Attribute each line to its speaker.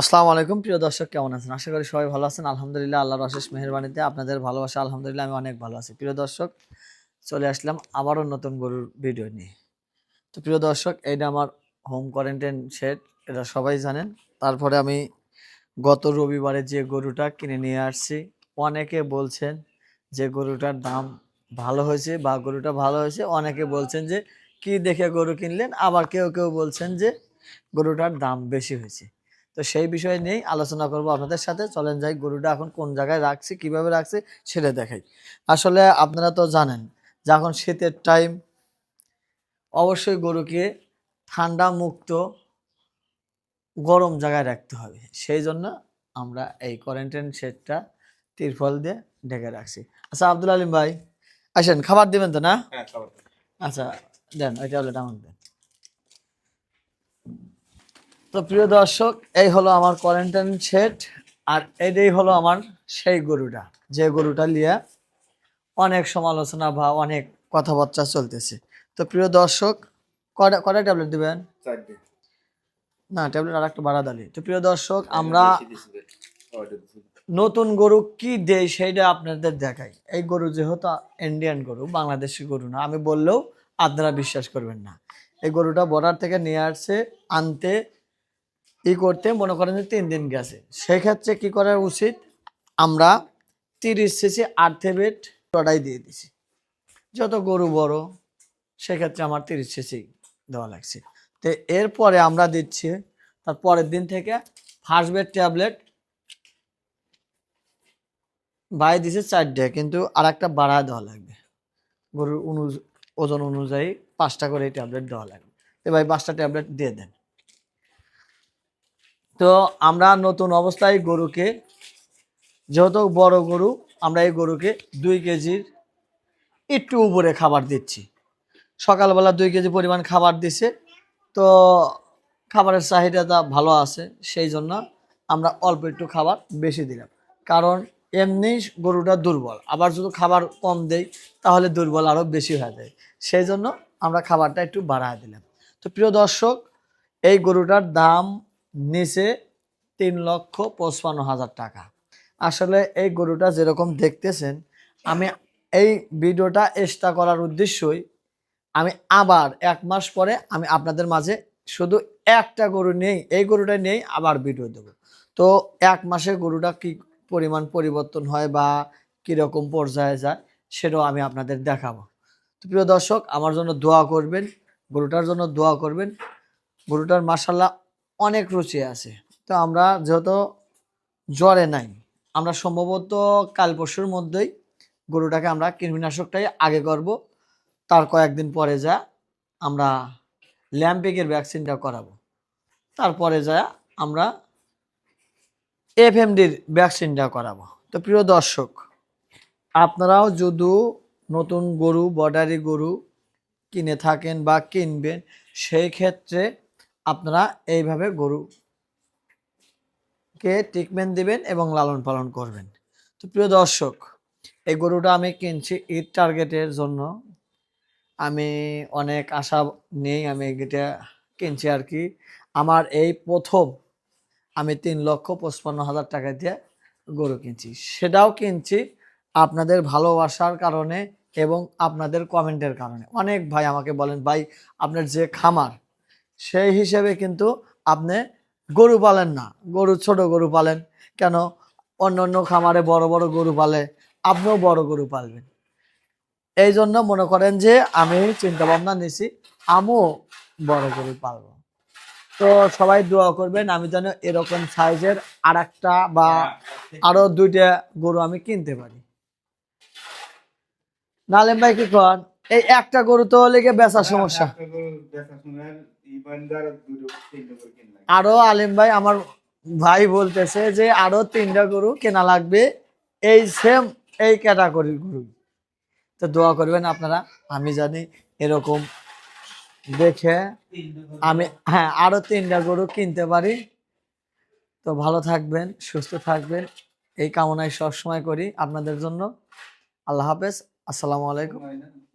Speaker 1: আসসালামু আলাইকুম, প্রিয় দর্শক, কেমন আছেন? আশা করি সবাই ভালো আছেন। আলহামদুলিল্লাহ, আল্লাহর অশেষ মেহরবানিতে আপনাদের ভালোবাসা, আলহামদুলিল্লাহ, আমি অনেক ভালো আছি। প্রিয় দর্শক, চলে আসলাম আবারও নতুন গরুর ভিডিও নিয়ে। তো প্রিয় দর্শক এইটা আমার হোম কোয়ারেন্টাইন শেড এটা সবাই জানেন। তারপরে আমি গত রবিবারে যে গরুটা কিনে নিয়ে আসছি, অনেকে বলছেন যে গরুটার দাম ভালো হয়েছে বা গরুটা ভালো হয়েছে। অনেকে বলছেন যে, কি দেখে গরু কিনলেন? আবার কেউ কেউ বলছেন যে, গরুটার দাম বেশি হয়েছে। তো সেই বিষয় নিয়েই আলোচনা করব আপনাদের সাথে। চলেন যাই গরুটা এখন কোন জায়গায় রাখছি কীভাবে রাখছি সেটা দেখাই। আসলে আপনারা তো জানেন যে এখন শীতের টাইম অবশ্যই গরুকে ঠান্ডা মুক্ত গরম জায়গায় রাখতে হবে। সেই জন্য আমরা এই কোয়ারেন্টাইন শেডটা তিরফল দিয়ে ঢেকে রাখছি। আচ্ছা আব্দুল আলিম ভাই আসেন খাবার দিবেন তো না?
Speaker 2: হ্যাঁ।
Speaker 1: আচ্ছা দেন ওই ট্যাবলেট আমাকে দেন। তো প্রিয় দর্শক এই হলো আমার কোয়ারেন্টাইন সেট আর এটাই হলো আমার সেই গরুটা। যে গরুটা নিয়ে অনেক সমালোচনা বা অনেক কথাবার্তা চলতেছে। তো প্রিয় দর্শক কটা কয়টা ট্যাবলেট দিবেন? না ট্যাবলেট আর একটু বাড়া দালি। তো প্রিয় দর্শক আমরা
Speaker 2: বেশি দিছি রে। ওইটা দিছি।
Speaker 1: নতুন গরু কি দেয় সেইটা আপনাদের দেখাই। এই গরু যেহেতু ইন্ডিয়ান গরু বাংলাদেশি গরু না আমি বললেও আপনারা বিশ্বাস করবেন না। এই গরুটা বর্ডার থেকে নিয়ে আসছে আনতে ই করতে মনে করেন যে তিন দিন গেছে। সেক্ষেত্রে কি করা উচিত? আমরা তিরিশ সিসি আর্থেবেট টডাই দিয়ে দিছি। যত গরু বড়, সেক্ষেত্রে আমার তিরিশ সিসি দেওয়া লাগছে। তো এরপরে আমরা দিচ্ছি, তার পরের দিন থেকে ফার্স্ট বেড ট্যাবলেট বাই দিছে চারটে, কিন্তু আর একটা বাড়া দেওয়া লাগবে। গরুর অনু- ওজন অনুযায়ী পাঁচটা করে ট্যাবলেট দেওয়া লাগবে। তো ভাই, পাঁচটা ট্যাবলেট দিয়ে দেন। তো আমরা নতুন অবস্থায় গরুকে, যেহেতু বড় গরু, আমরা এই গরুকে দুই কেজির একটু উপরে খাবার দিচ্ছি। সকালবেলা দুই কেজি পরিমাণ খাবার দিছে, তো খাবারের চাহিদাটা ভালো আছে, সেই জন্য আমরা অল্প একটু খাবার বেশি দিলাম। কারণ এমনি গরুটা দুর্বল, আবার যদি খাবার কম দেই, তাহলে দুর্বল আরও বেশি হয়ে যায়। সেই জন্য আমরা খাবারটা একটু বাড়ায় দিলাম। তো প্রিয় দর্শক, এই গরুটার দাম নিচে তিন লক্ষ পঁচপান্ন হাজার টাকা। আসলে এই গরুটা যেরকম দেখতেছেন, আমি এই ভিডিওটা এক্সট্রা করার উদ্দেশ্যই আমি আবার এক মাস পরে আমি আপনাদের মাঝে শুধু একটা গরু নেই, এই গরুটা নেই আবার ভিডিও দেব। তো এক মাসে গরুটা কি পরিমাণ পরিবর্তন হয় বা কীরকম পর্যায়ে যায় সেটাও আমি আপনাদের দেখাবো। তো প্রিয় দর্শক, আমার জন্য দোয়া করবেন, গরুটার জন্য দোয়া করবেন। গরুটার মাসাল্লাহ অনেক রুচি আছে। তো আমরা যেহেতু জ্বরে নাই, আমরা সম্ভবত কাল পরশুর মধ্যেই গরুটাকে আমরা কৃমিনাশকটাই আগে করব। তার কয়েকদিন পরে যা আমরা ল্যাম্পিকের ভ্যাকসিনটা করাবো। তারপরে যা আমরা এফএমডির ভ্যাকসিনটা করাবো। তো প্রিয় দর্শক, আপনারাও যদি নতুন গরু, বর্ডারি গরু কিনে থাকেন বা কিনবেন, সেই ক্ষেত্রে আপনারা এইভাবে গরু কে ট্রিটমেন্ট দিবেন এবং লালন পালন করবেন। তো প্রিয় দর্শক, এই গরুটা আমি কিনছি ঈদ টার্গেটের জন্য। আমি অনেক আশা নেই আমি এটা কিনছি আর কি। আমার এই প্রথম আমি তিন লক্ষ পঁচপান্ন হাজার টাকা দিয়ে গরু কিনছি। সেটাও কিনছি আপনাদের ভালোবাসার কারণে এবং আপনাদের কমেন্টের কারণে। অনেক ভাই আমাকে বলেন, ভাই, আপনার যে খামার সেই হিসেবে কিন্তু আপনি গরু পালেন না। গরু, ছোট গরু পালেন। কেন? অন্য অন্য খামারে বড় বড় গরু পালে, আপনিও বড় গরু পালবেন। এই জন্য মনে করেন যে আমি চিন্তা ভাবনা নিছি, আমিও বড় গরু পালবো। তো সবাই দোয়া করবেন, আমি যেন এরকম সাইজের আর একটা বা আরও দুইটা গরু আমি কিনতে পারি। নালেম ভাই কি কন? এই একটা গরু তো লেগে বেচার সমস্যা।
Speaker 2: করে কিনলাম।
Speaker 1: আরও আলিম ভাই আমার ভাই বলতেছে যে আরও তিনটা গরু কেনা লাগবে। এই সেম এই ক্যাটাগরির গরু। তো দোয়া করবেন আপনারা আমি জানি এরকম দেখে আমি হ্যাঁ আরও তিনটা গরু কিনতে পারি। তো ভালো থাকবেন সুস্থ থাকবেন। এই কামনায় সবসময় করি আপনাদের জন্য। আল্লাহ হাফেজ। আসসালামু আলাইকুম।
Speaker 2: হয়?